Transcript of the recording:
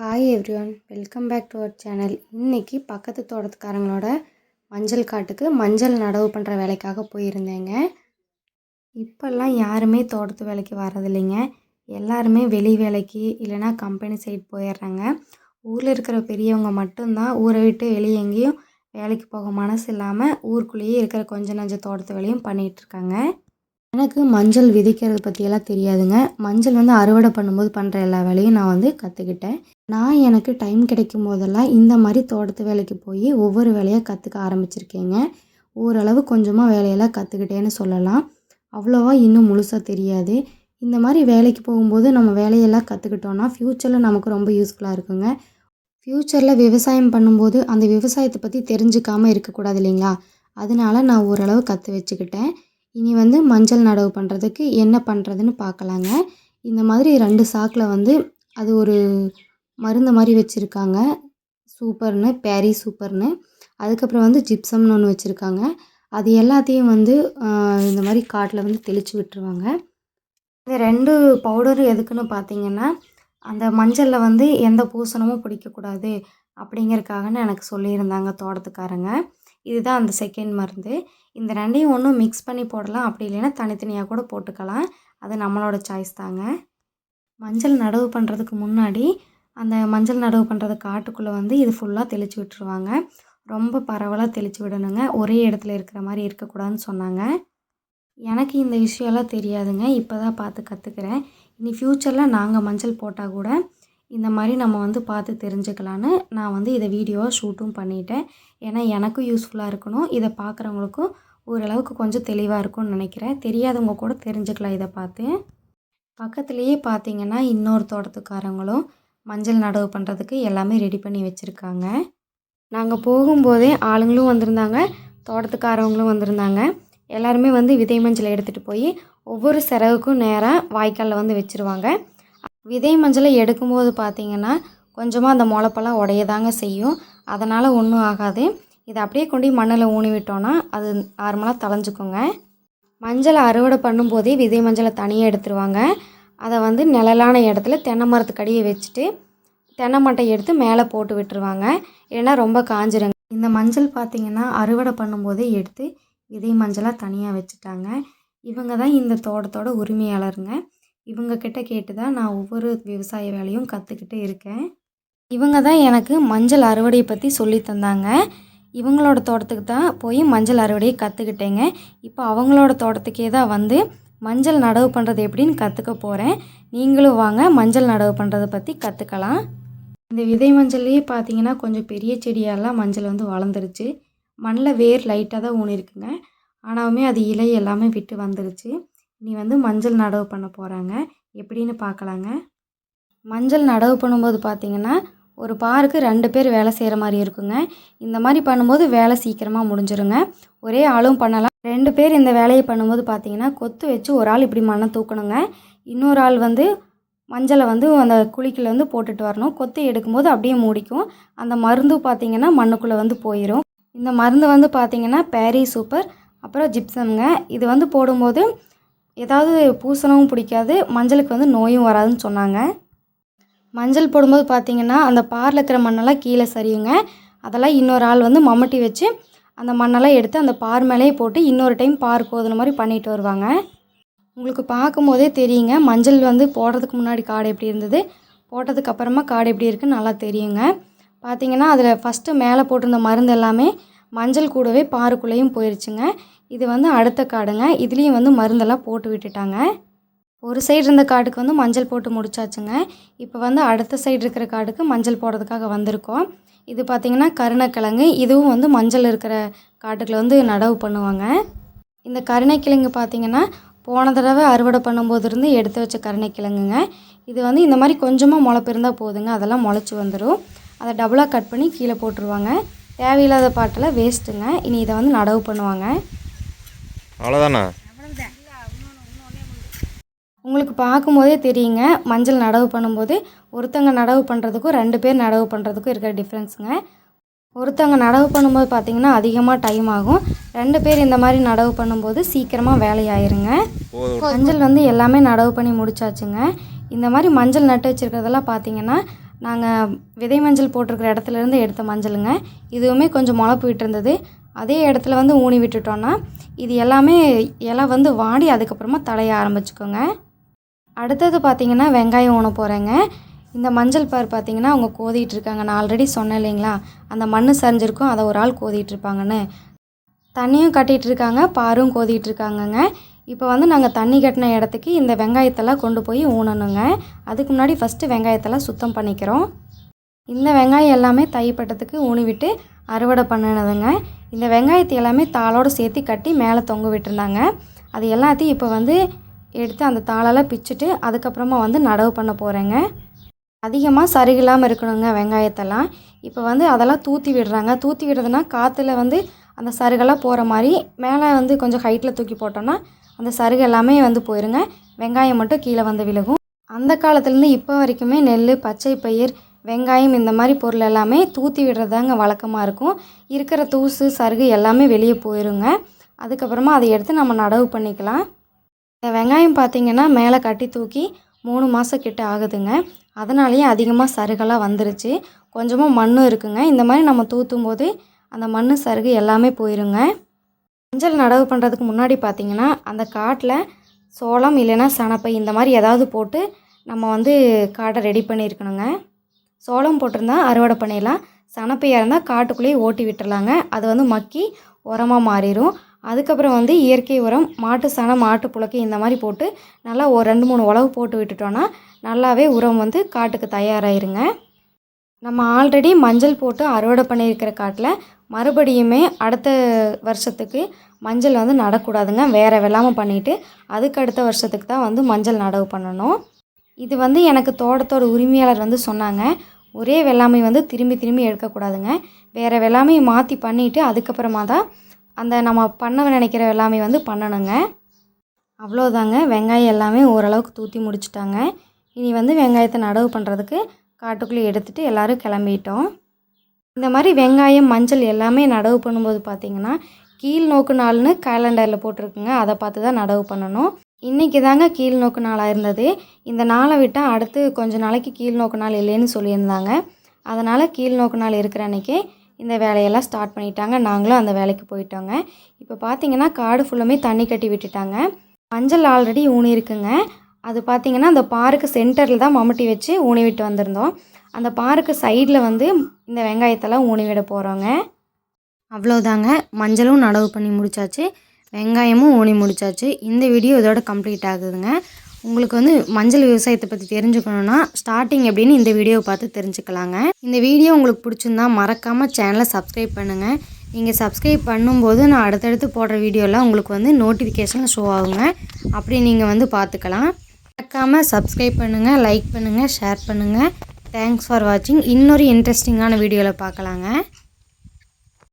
Hi everyone welcome back to our channel இன்றைக்கி பக்கத்து தோட்டத்துக்காரங்களோட மஞ்சள் காட்டுக்கு மஞ்சள் நடவு பண்ணுற வேலைக்காக போயிருந்தேங்க. இப்போல்லாம் யாருமே தோட்டத்து வேலைக்கு வர்றதில்லைங்க. எல்லாருமே வெளி வேலைக்கு இல்லைன்னா கம்பெனி சைடு போயிடுறாங்க. ஊரில் இருக்கிற பெரியவங்க மட்டும்தான் ஊரை விட்டு வெளியே எங்கேயும் வேலைக்கு போக மனசு இல்லாமல் ஊருக்குள்ளேயே இருக்கிற கொஞ்ச நஞ்ச தோட்டத்து வேலையும் பண்ணிகிட்ருக்காங்க எனக்கு மஞ்சள் விதைக்கிறது பற்றியெல்லாம் தெரியாதுங்க. மஞ்சள் வந்து அறுவடை பண்ணும்போது பண்ணுற எல்லா வேலையும் நான் வந்து கற்றுக்கிட்டேன் நான் எனக்கு டைம் கிடைக்கும் போதெல்லாம் இந்த மாதிரி தோட்டத்து வேலைக்கு போய் ஒவ்வொரு வேலையாக கற்றுக்க ஆரம்பிச்சிருக்கேங்க. ஓரளவு கொஞ்சமாக வேலையெல்லாம் கற்றுக்கிட்டேன்னு சொல்லலாம். அவ்வளோவா இன்னும் முழுசாக தெரியாது. இந்த மாதிரி வேலைக்கு போகும்போது நம்ம வேலையெல்லாம் கற்றுக்கிட்டோன்னா ஃப்யூச்சரில் நமக்கு ரொம்ப யூஸ்ஃபுல்லாக இருக்குங்க. ஃப்யூச்சரில் விவசாயம் பண்ணும்போது அந்த விவசாயத்தை பற்றி தெரிஞ்சுக்காமல் இருக்கக்கூடாது இல்லைங்களா? அதனால நான் ஓரளவு கற்று வச்சுக்கிட்டேன். இனி வந்து மஞ்சள் நடவு பண்ணுறதுக்கு என்ன பண்ணுறதுன்னு பார்க்கலாங்க இந்த மாதிரி ரெண்டு சாக்கில் வந்து அது ஒரு மருந்து மாதிரி வச்சுருக்காங்க. சூப்பர்னு பேரி சூப்பர்னு. அதுக்கப்புறம் வந்து ஜிப்சம்னு ஒன்று வச்சுருக்காங்க. அது எல்லாத்தையும் வந்து இந்த மாதிரி காட்டில் வந்து தெளித்து விட்டுருவாங்க. இந்த ரெண்டு பவுடரும் எதுக்குன்னு பார்த்தீங்கன்னா அந்த மஞ்சளில் வந்து எந்த பூசணமும் பிடிக்கக்கூடாது அப்படிங்கிறக்காகன்னு எனக்கு சொல்லியிருந்தாங்க தோட்டத்துக்காரங்க. இதுதான் அந்த செகண்ட் மருந்து. இந்த ரெண்டையும் ஒன்றும் மிக்ஸ் பண்ணி போடலாம். அப்படி இல்லைன்னா தனித்தனியாக கூட போட்டுக்கலாம். அது நம்மளோட சாய்ஸ் தாங்க. மஞ்சள் நடவு பண்ணுறதுக்கு முன்னாடி அந்த மஞ்சள் நடவு பண்ணுறது காட்டுக்குள்ளே வந்து இது ஃபுல்லாக தெளித்து விட்டுருவாங்க. ரொம்ப பரவலாக தெளித்து விடணுங்க. ஒரே இடத்துல இருக்கிற மாதிரி இருக்கக்கூடாதுன்னு சொன்னாங்க. எனக்கு இந்த விஷயம்லாம் தெரியாதுங்க. இப்போ தான் பார்த்து கற்றுக்கிறேன் இனி ஃப்யூச்சரில் நாங்கள் மஞ்சள் போட்டால் கூட இந்த மாதிரி நம்ம வந்து பார்த்து தெரிஞ்சுக்கலான்னு நான் வந்து இதை வீடியோவாக ஷூட்டும் பண்ணிட்டேன். ஏன்னா எனக்கும் யூஸ்ஃபுல்லாக இருக்கணும். இதை பார்க்குறவங்களுக்கும் ஓரளவுக்கு கொஞ்சம் தெளிவாக இருக்கும்னு நினைக்கிறேன். தெரியாதவங்க கூட தெரிஞ்சுக்கலாம் இதை பார்த்து. பக்கத்துலேயே பார்த்தீங்கன்னா இன்னொரு தோட்டத்துக்காரங்களும் மஞ்சள் நடவு பண்ணுறதுக்கு எல்லாமே ரெடி பண்ணி வச்சுருக்காங்க. நாங்கள் போகும்போதே ஆளுங்களும் வந்திருந்தாங்க தோட்டத்துக்காரவங்களும் வந்திருந்தாங்க. எல்லாருமே வந்து விதை மஞ்சளை எடுத்துகிட்டு போய் ஒவ்வொரு சிறகுக்கும் நேராக வாய்க்காலில் வந்து வச்சுருவாங்க. விதை மஞ்சளை எடுக்கும்போது பார்த்தீங்கன்னா கொஞ்சமாக அந்த முளைப்பெல்லாம் உடையதாங்க செய்யும். அதனால் ஒன்றும் ஆகாது. இதை அப்படியே கொண்டு மண்ணில் ஊனி விட்டோன்னா அது நார்மலாக தளைஞ்சுக்குங்க. மஞ்சளை அறுவடை பண்ணும்போதே விதை மஞ்சளை தனியாக எடுத்துருவாங்க. அதை வந்து நிழலான இடத்துல தென்னை மரத்துக்கடியை வச்சுட்டு தென்னை மட்டை எடுத்து மேலே போட்டு விட்டுருவாங்க. ஏன்னா ரொம்ப காஞ்சிருங்க. இந்த மஞ்சள் பார்த்திங்கன்னா அறுவடை பண்ணும்போதே எடுத்து விதை மஞ்சளாக தனியாக வச்சுட்டாங்க. இவங்க தான் இந்த தோட்டத்தோட உரிமையாளருங்க. இவங்க கிட்ட கேட்டு தான் நான் ஒவ்வொரு விவசாய வேலையும் கற்றுக்கிட்டு இருக்கேன். இவங்க தான் எனக்கு மஞ்சள் அறுவடையை பற்றி சொல்லி தந்தாங்க. இவங்களோட தோட்டத்துக்கு தான் போய் மஞ்சள் அறுவடையை கற்றுக்கிட்டேங்க இப்போ அவங்களோட தோட்டத்துக்கே தான் வந்து மஞ்சள் நடவு பண்ணுறது எப்படின்னு கற்றுக்க போகிறேன் நீங்களும் வாங்க மஞ்சள் நடவு பண்ணுறதை பற்றி கற்றுக்கலாம் இந்த விதை மஞ்சள்லேயே பார்த்தீங்கன்னா கொஞ்சம் பெரிய செடியெல்லாம் மஞ்சள் வந்து வளர்ந்துருச்சு. மண்ணில் வேர் லைட்டாக தான் ஊனிருக்குங்க. ஆனாலுமே அது இலை எல்லாமே விட்டு வந்துருச்சு. நீ வந்து மஞ்சள் நடவு பண்ண போகிறாங்க எப்படின்னு பார்க்கலாங்க மஞ்சள் நடவு பண்ணும்போது பார்த்திங்கன்னா ஒரு பாருக்கு ரெண்டு பேர் வேலை செய்கிற மாதிரி இருக்குங்க. இந்த மாதிரி பண்ணும்போது வேலை சீக்கிரமாக முடிஞ்சிருங்க. ஒரே ஆளும் பண்ணலாம். ரெண்டு பேர் இந்த வேலையை பண்ணும்போது பார்த்தீங்கன்னா கொத்து வச்சு ஒரு ஆள் இப்படி மண்ணை தூக்கணுங்க. இன்னொரு ஆள் வந்து மஞ்சளை வந்து அந்த குழிக்கில் வந்து போட்டுட்டு வரணும். கொத்து எடுக்கும்போது அப்படியே மூடிக்கும். அந்த மருந்து பார்த்திங்கன்னா மண்ணுக்குள்ளே வந்து போயிடும் இந்த மருந்து வந்து பார்த்திங்கன்னா பேரி சூப்பர் அப்புறம் ஜிப்சம்ங்க. இது வந்து போடும்போது ஏதாவது பூசணமும் பிடிக்காது. மஞ்சளுக்கு வந்து நோயும் வராதுன்னு சொன்னாங்க. மஞ்சள் போடும்போது பார்த்திங்கன்னா அந்த பாரில் இருக்கிற மண்ணெல்லாம் கீழே சரியுங்க. அதெல்லாம் இன்னொரு ஆள் வந்து மம்மட்டி வச்சு அந்த மண்ணெல்லாம் எடுத்து அந்த பார் மேலேயே போட்டு இன்னொரு டைம் பார் கோதுன மாதிரி பண்ணிட்டு வருவாங்க. உங்களுக்கு பார்க்கும்போதே தெரியுங்க மஞ்சள் வந்து போடுறதுக்கு முன்னாடி காடு எப்படி இருந்தது போட்டதுக்கு அப்புறமா காடு எப்படி இருக்குன்னு நல்லா தெரியுங்க. பார்த்தீங்கன்னா அதில் ஃபஸ்ட்டு மேலே போட்டிருந்த மருந்து எல்லாமே மஞ்சள் கூடவே பாருக்குள்ளேயும் போயிடுச்சுங்க இது வந்து அடுத்த காடுங்க இதுலேயும் வந்து மருந்தெல்லாம் போட்டு விட்டுட்டாங்க. ஒரு சைடு இருந்த காட்டுக்கு வந்து மஞ்சள் போட்டு முடிச்சாச்சுங்க. இப்போ வந்து அடுத்த சைடு இருக்கிற காடுக்கு மஞ்சள் போடுறதுக்காக வந்திருக்கோம். இது பார்த்திங்கன்னா கருணைக்கிழங்கு. இதுவும் வந்து மஞ்சள் இருக்கிற காட்டுக்குள்ள வந்து நடவு பண்ணுவாங்க. இந்த கருணைக்கிழங்கு பார்த்திங்கன்னா போன தடவை அறுவடை பண்ணும்போது இருந்து எடுத்து வச்ச கருணைக்கிழங்குங்க. இது வந்து இந்த மாதிரி கொஞ்சமாக முளைப்பு இருந்தால் போதுங்க. அதெல்லாம் முளைச்சி வந்துடும் அதை டபுளாக கட் பண்ணி கீழே போட்டுருவாங்க. தேவையில்லாத பாட்டில் வேஸ்ட்டுங்க இனி இதை வந்து நடவு பண்ணுவாங்க. அவ்வளோதானா உங்களுக்கு பார்க்கும்போதே தெரியுங்க. மஞ்சள் நடவு பண்ணும்போது ஒருத்தங்க நடவு பண்ணுறதுக்கும் ரெண்டு பேர் நடவு பண்ணுறதுக்கும் இருக்கிற டிஃப்ரென்ஸுங்க ஒருத்தங்க நடவு பண்ணும்போது பார்த்திங்கன்னா அதிகமாக டைம் ஆகும். ரெண்டு பேர் இந்த மாதிரி நடவு பண்ணும்போது சீக்கிரமாக வேலையாயிருங்க. மஞ்சள் வந்து எல்லாமே நடவு பண்ணி முடிச்சாச்சுங்க. இந்த மாதிரி மஞ்சள் நட்டு வச்சுருக்கிறதெல்லாம் பார்த்தீங்கன்னா நாங்கள் விதை மஞ்சள் போட்டிருக்கிற இடத்துலேருந்து எடுத்த மஞ்சளுங்க. இதுவுமே கொஞ்சம் முளப்பு விட்டுருந்தது. அதே இடத்துல வந்து ஊனி விட்டுட்டோன்னா இது எல்லாமே இலை வந்து வாடி அதுக்கப்புறமா தழைய ஆரம்பிச்சுக்கோங்க. அடுத்தது பார்த்திங்கன்னா வெங்காயம் ஊன போகிறேங்க இந்த மஞ்சள் பார் பார்த்திங்கன்னா அவங்க கோதிட்டு இருக்காங்க நான் ஆல்ரெடி சொன்னேன் இல்லைங்களா? அந்த மண் சரிஞ்சிருக்கும். அதை ஒரு ஆள் கோதிகிட்டு இருப்பாங்கன்னு தண்ணியும் கட்டிகிட்டு இருக்காங்க பாரும் கோதிட்டு இருக்காங்கங்க இப்போ வந்து நாங்கள் தண்ணி கட்டின இடத்துக்கு இந்த வெங்காயத்தெல்லாம் கொண்டு போய் ஊனணுங்க. அதுக்கு முன்னாடி ஃபஸ்ட்டு வெங்காயத்தெல்லாம் சுத்தம் பண்ணிக்கிறோம். இந்த வெங்காயம் எல்லாமே தைப்பட்டத்துக்கு ஊனி விட்டு அறுவடை பண்ணினதுங்க. இந்த வெங்காயத்தை எல்லாமே தாளோடு சேர்த்து கட்டி மேலே தொங்க விட்டுருந்தாங்க. அது எல்லாத்தையும் இப்போ வந்து எடுத்து அந்த தாளெல்லாம் பிச்சுட்டு அதுக்கப்புறமா வந்து நடவு பண்ண போகிறேங்க அதிகமாக சரிகில்லாமல் இருக்கணுங்க வெங்காயத்தெல்லாம். இப்போ வந்து அதெல்லாம் தூத்தி விடுறாங்க. தூற்றி விடுறதுனா காற்றுல வந்து அந்த சருகெல்லாம் போகிற மாதிரி மேலே வந்து கொஞ்சம் ஹைட்டில் தூக்கி போட்டோன்னா அந்த சருகு எல்லாமே வந்து போயிருங்க. வெங்காயம் மட்டும் கீழே வந்து விழுகும். அந்த காலத்துலேருந்து இப்போ வரைக்குமே நெல் பச்சை பயிர் வெங்காயம் இந்த மாதிரி பொருள் எல்லாமே தூத்தி விடுறதாங்க வழக்கமாக இருக்கும். இருக்கிற தூசு சருகு எல்லாமே வெளியே போயிருங்க. அதுக்கப்புறமா அதை எடுத்து நம்ம நடவு பண்ணிக்கலாம். இந்த வெங்காயம் பார்த்திங்கன்னா மேலே கட்டி தூக்கி மூணு மாதம் கிட்ட ஆகுதுங்க. அதனாலேயே அதிகமாக சருகெல்லாம் வந்துருச்சு. கொஞ்சமாக மண்ணும் இருக்குங்க. இந்த மாதிரி நம்ம தூற்றும் போது அந்த மண் சருகு எல்லாமே போயிருங்க. மஞ்சள் நடவு பண்ணுறதுக்கு முன்னாடி பார்த்திங்கன்னா அந்த காட்டில் சோளம் இல்லைன்னா சணப்பை இந்த மாதிரி ஏதாவது போட்டு நம்ம வந்து காட்டை ரெடி பண்ணியிருக்கணுங்க. சோளம் போட்டிருந்தா அறுவடை பண்ணிடலாம். சணப்பையாக இருந்தால் காட்டுக்குள்ளேயே ஓட்டி விட்டுறலாங்க அது வந்து மக்கி உரமாக மாறிடும் அதுக்கப்புறம் வந்து இயற்கை உரம் மாட்டு சாணம் மாட்டு புழக்கை இந்த மாதிரி போட்டு நல்லா ஒரு ரெண்டு மூணு உழவு போட்டு விட்டுட்டோன்னா நல்லாவே உரம் வந்து காட்டுக்கு தயாராகிருங்க நம்ம ஆல்ரெடி மஞ்சள் போட்டு அறுவடை பண்ணியிருக்கிற காட்டில் மறுபடியுமே அடுத்த வருஷத்துக்கு மஞ்சள் வந்து நடக்கூடாதுங்க. வேறு வெள்ளாமல் பண்ணிவிட்டு அதுக்கு அடுத்த வருஷத்துக்கு தான் வந்து மஞ்சள் நடவு பண்ணணும். இது வந்து எனக்கு தோட்டத்தோட உரிமையாளர் வந்து சொன்னாங்க. ஒரே வெள்ளாமை வந்து திரும்பி திரும்பி எடுக்கக்கூடாதுங்க. வேறு வெள்ளாமையை மாற்றி பண்ணிவிட்டு அதுக்கப்புறமா தான் அந்த நம்ம பண்ண நினைக்கிற வெள்ளாமை வந்து பண்ணணுங்க. அவ்வளோதாங்க. வெங்காயம் எல்லாமே ஓரளவுக்கு தூற்றி முடிச்சிட்டாங்க. இனி வந்து வெங்காயத்தை நடவு பண்ணுறதுக்கு காட்டுக்குள்ளே எடுத்துகிட்டு எல்லோரும் கிளம்பிட்டோம். இந்த மாதிரி வெங்காயம் மஞ்சள் எல்லாமே நடவு பண்ணும்போது பார்த்திங்கன்னா கீழ் நோக்கு நாள்னு கேலண்டரில் போட்டிருக்குங்க. அதை பார்த்து தான் நடவு பண்ணணும். இன்றைக்கி தாங்க கீழ் நோக்கு நாளாக இருந்தது. இந்த நாளை விட்டால் அடுத்து கொஞ்ச நாளைக்கு கீழ் நோக்கு நாள் இல்லைன்னு சொல்லியிருந்தாங்க. அதனால் கீழ் நோக்கு நாள் இருக்கிற அன்றைக்கி இந்த வேலையெல்லாம் ஸ்டார்ட் பண்ணிட்டாங்க. நாங்களும் அந்த வேலைக்கு போயிட்டோங்க. இப்போ பார்த்தீங்கன்னா காடு ஃபுல்லுமே தண்ணி கட்டி விட்டுட்டாங்க. மஞ்சள் ஆல்ரெடி ஊனி இருக்குங்க. அது பார்த்தீங்கன்னா அந்த பாருக்கு சென்டரில் தான் மம்முட்டி வச்சு ஊனி விட்டு வந்திருந்தோம். அந்த பாருக்கு சைடில் வந்து இந்த வெங்காயத்தெல்லாம் ஊனி விட போகிறோங்க அவ்வளோதாங்க மஞ்சளும் நடவு பண்ணி முடிச்சாச்சு. வெங்காயமும் ஊனி முடிச்சாச்சு. இந்த வீடியோ இதோட கம்ப்ளீட் ஆகுதுங்க. உங்களுக்கு வந்து மஞ்சள் விவசாயத்தை பற்றி தெரிஞ்சுக்கணுன்னா ஸ்டார்டிங் எப்படின்னு இந்த வீடியோவை பார்த்து தெரிஞ்சுக்கலாங்க. இந்த வீடியோ உங்களுக்கு பிடிச்சிருந்தா மறக்காமல் சேனலை சப்ஸ்கிரைப் பண்ணுங்கள் நீங்கள் சப்ஸ்கிரைப் பண்ணும்போது நான் அடுத்தடுத்து போடுற வீடியோலாம் உங்களுக்கு வந்து நோட்டிஃபிகேஷன் ஷோ ஆகுங்க. அப்படி நீங்கள் வந்து பார்த்துக்கலாம். மறக்காமல் சப்ஸ்கிரைப் பண்ணுங்கள் லைக் பண்ணுங்கள் ஷேர் பண்ணுங்கள் தேங்க்ஸ் ஃபார் வாட்சிங் இன்னொரு இன்ட்ரெஸ்டிங்கான வீடியோவில் பார்க்கலாங்க.